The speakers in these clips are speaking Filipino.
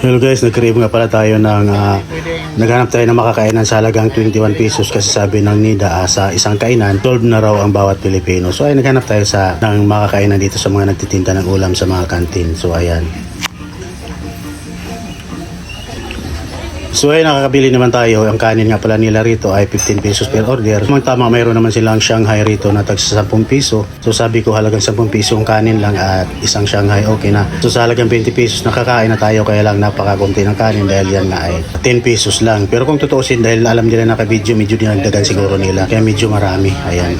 Hello guys, nag-crave nga pala tayo ng ah, naghanap tayo ng makakainan sa halagang 21 pesos kasi sabi ng NIDA ah, sa isang kainan 12 na raw ang bawat Pilipino. So ay naghanap tayo sa ng makakainan dito sa mga nagtitinda ng ulam sa mga kantin. So ayan. So ay nakakabili naman tayo. Ang kanin nga pala nila rito ay 15 pesos per order. Kung tama, mayroon naman silang Shanghai rito na tag sa 10 piso. So sabi ko halagang 10 piso ang kanin lang at isang Shanghai okay na. So sa halagang 20 pesos nakakain na tayo kaya lang napakakunti ng kanin dahil yan nga ay 10 pesos lang. Pero kung tutuusin dahil alam nila naka-video medyo dinagdagan siguro nila. Kaya medyo marami. Ayan.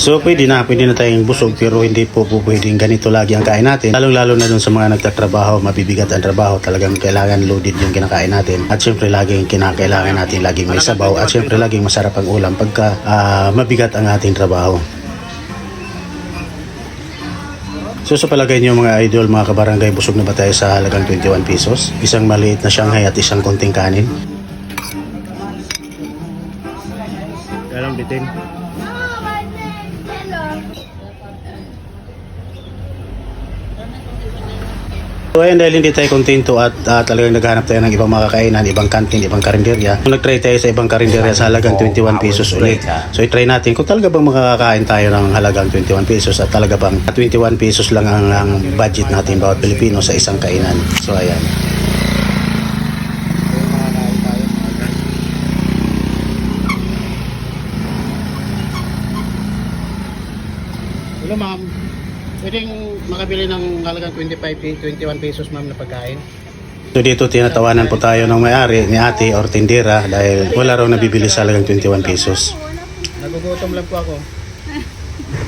So pwede na, pwede na tayong busog pero hindi po po pwedeng ganito lagi ang kain natin. Lalong lalo na dun sa mga nagtatrabaho, mabibigat ang trabaho, talagang kailangan loaded yung kinakain natin. At syempre laging kinakailangan natin laging may sabaw at syempre laging masarap ang ulam pagka ah, mabigat ang ating trabaho. So sa palagay niyo mga idol, mga kabarangay, busog na ba tayo sa halagang 21 pesos? Isang maliit na Shanghai at isang konting kanin. Dalang bitin. So ayun dahil hindi tayo kontento at ah, talagang naghanap tayo ng ibang makakainan, ibang kantin, ibang karinderya. Kung nag-try tayo sa ibang karinderya sa halagang 21 pesos ulit. So i-try natin kung talaga bang makakakain tayo ng halagang 21 pesos at talaga bang 21 pesos lang ang, ang budget natin bawat Pilipino sa isang kainan. So ayan. Hello ma'am. Pwedeng makabili ng halagang 25 pe- 21 pesos ma'am na pagkain. So dito tinatawanan po tayo ng may-ari ni ate or tindera dahil wala raw nabibili sa halagang 21 pesos. Nagugutom lang po ako.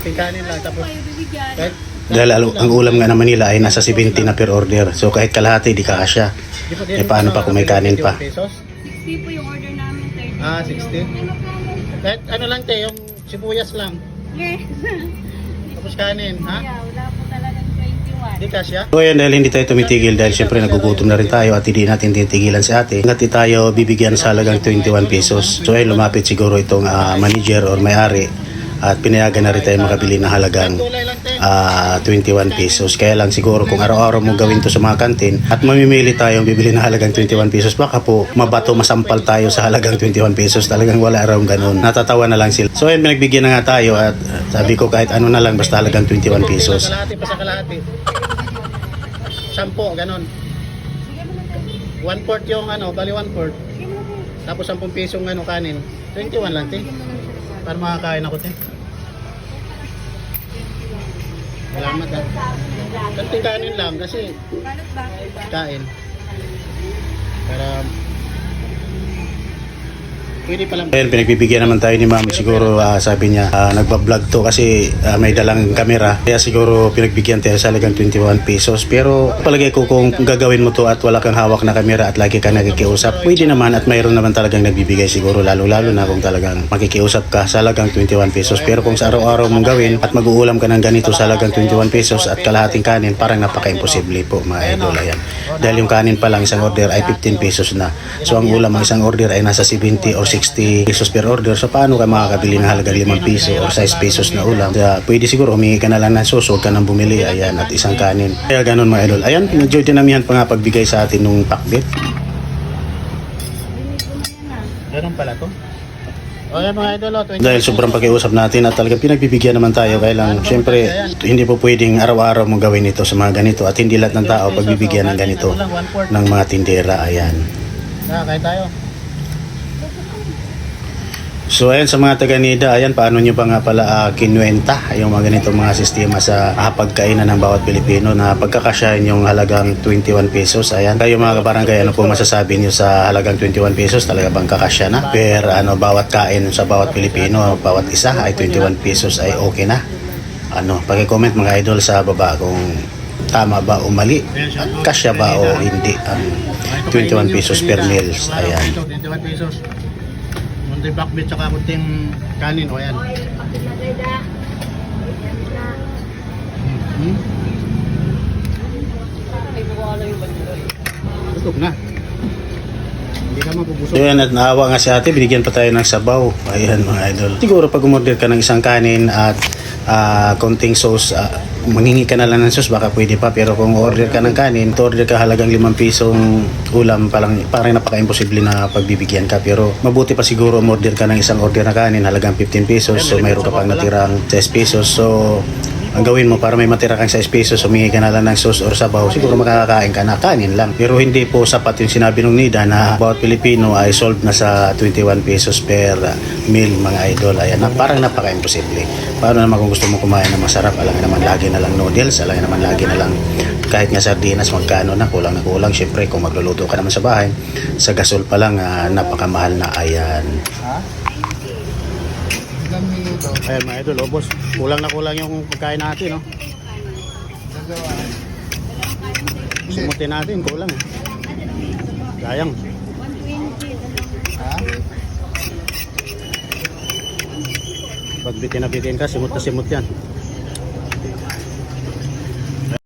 Pingkanin lang tapos kahit Dahil ang ulam nga naman nila ay nasa 70 na per order. So kahit kalahati di kasya. di po Eh, paano pa kung may kanin pa? 21 pesos? 60 po yung order namin, 30. Ah, 60. Kahit ano lang te, yung sibuyas lang. Yes. Tapos kanin, ha? Yeah, wala po talagang 21. Di kasya? So ayan, dahil hindi tayo tumitigil dahil syempre nagugutom na rin tayo at hindi natin titigilan si ate. Hanggat di tayo bibigyan sa halagang 21 pesos. So ayun, lumapit siguro itong ah, manager or may-ari at pinayagan na rin tayo makabili ng halagang te. ah, 21 pesos. Kaya lang siguro kung araw-araw mo gawin to sa mga kantin at mamimili tayong bibili ng halagang 21 pesos, baka po mabato, masampal tayo sa halagang 21 pesos. Talagang wala raw ganun. Natatawa na lang sila. So ayun, pinagbigyan na nga tayo at sabi ko kahit ano na lang basta halagang 21 pesos. Kalahati pa sa kalahati. Sampo, ganon. One fourth yung ano, bali one fourth. Tapos 10 pisong ano kanin. 21 lang, te. Para makakain ako, te. Salamat, ha. Kanting kanin lang kasi kain. Para pwede pa lang. Ayun, pinagbibigyan naman tayo ni Mami. Siguro ah, sabi niya, ah, nagbablog to kasi ah, may dalang kamera. Kaya siguro pinagbigyan tayo sa halagang 21 pesos. Pero palagay ko kung gagawin mo to at wala kang hawak na kamera at lagi ka nakikiusap, pwede naman at mayroon naman talagang nagbibigay siguro lalo-lalo na kung talagang makikiusap ka sa halagang 21 pesos. Pero kung sa araw-araw mong gawin at mag-uulam ka ng ganito sa halagang 21 pesos at kalahating kanin, parang napaka-imposible po mga idol. Ayan. Dahil yung kanin pa lang isang order ay 15 pesos na. So ang ulam ng isang order ay nasa 70 or 60 pesos per order. So paano ka makakabili ng halagang 5 piso or 6 pesos na ulam? Kaya pwede siguro humingi ka na lang ng sauce, huwag ka nang bumili. Ayan, at isang kanin. Kaya ganun mga idol. Ayan, medyo dinamihan pa nga pagbigay sa atin nung pakbit. Ganon pala to. O yan mga idol, oh, 20 Dahil sobrang pakiusap natin at talagang pinagbibigyan naman tayo. Kaya lang, syempre, hindi po pwedeng araw-araw mong gawin ito sa mga ganito. At hindi lahat ng tao pagbibigyan ng ganito ng mga tindera. Ayan. Ah, kain tayo. So ayan sa mga taga NIDA, ayan paano nyo ba nga pala ah, kinuwenta yung mga ganitong mga sistema sa ah, pagkainan ng bawat Pilipino na pagkakasyahin yung halagang 21 pesos. Ayan, kayo mga kabarangay, ano po masasabi nyo sa halagang 21 pesos? Talaga bang kakasya na? Per ano, bawat kain sa bawat Pilipino, bawat isa ay 21 pesos ay okay na? Ano, paki-comment mga idol sa baba kung tama ba o mali, at kasya ba o hindi ang 21 pesos per meals. Ayan. 21 pesos. Munti bakbit tsaka kunting kanin. O yan. Hmm? Busog na. Hindi ka mabubusog. So yan, at naawa nga si ate, binigyan pa tayo ng sabaw. Ayan mga idol. Siguro pag umorder ka ng isang kanin at ah, konting sauce, ah, mangingi ka na lang ng sauce, baka pwede pa. Pero kung order ka ng kanin, to order ka halagang 5 pisong ulam, parang, parang napaka-imposible na pagbibigyan ka. Pero mabuti pa siguro umorder ka ng isang order na kanin, halagang 15 pesos. So mayroon ka pang natirang 6 pesos. So ang gawin mo para may matira kang 6 pesos, humingi ka na lang ng sauce or sabaw, siguro makakakain ka na kanin lang. Pero hindi po sapat yung sinabi ng Nida na bawat Pilipino ay sold na sa 21 pesos per uh, meal mga idol. Ayan, na, parang napaka-imposible. Paano naman kung gusto mo kumain ng masarap, alam naman lagi na lang noodles, alam naman lagi na lang kahit nga sardinas, magkano na, kulang na kulang. Siyempre, kung magluluto ka naman sa bahay, sa gasol pa lang, ah, napakamahal na. Ayan. Ayan mga idol, oh, boss. Kulang na kulang yung pagkain natin, no? Sumutin natin, kulang. eh. Sayang. 120. Pag bitin na bitin ka, simut na simut yan.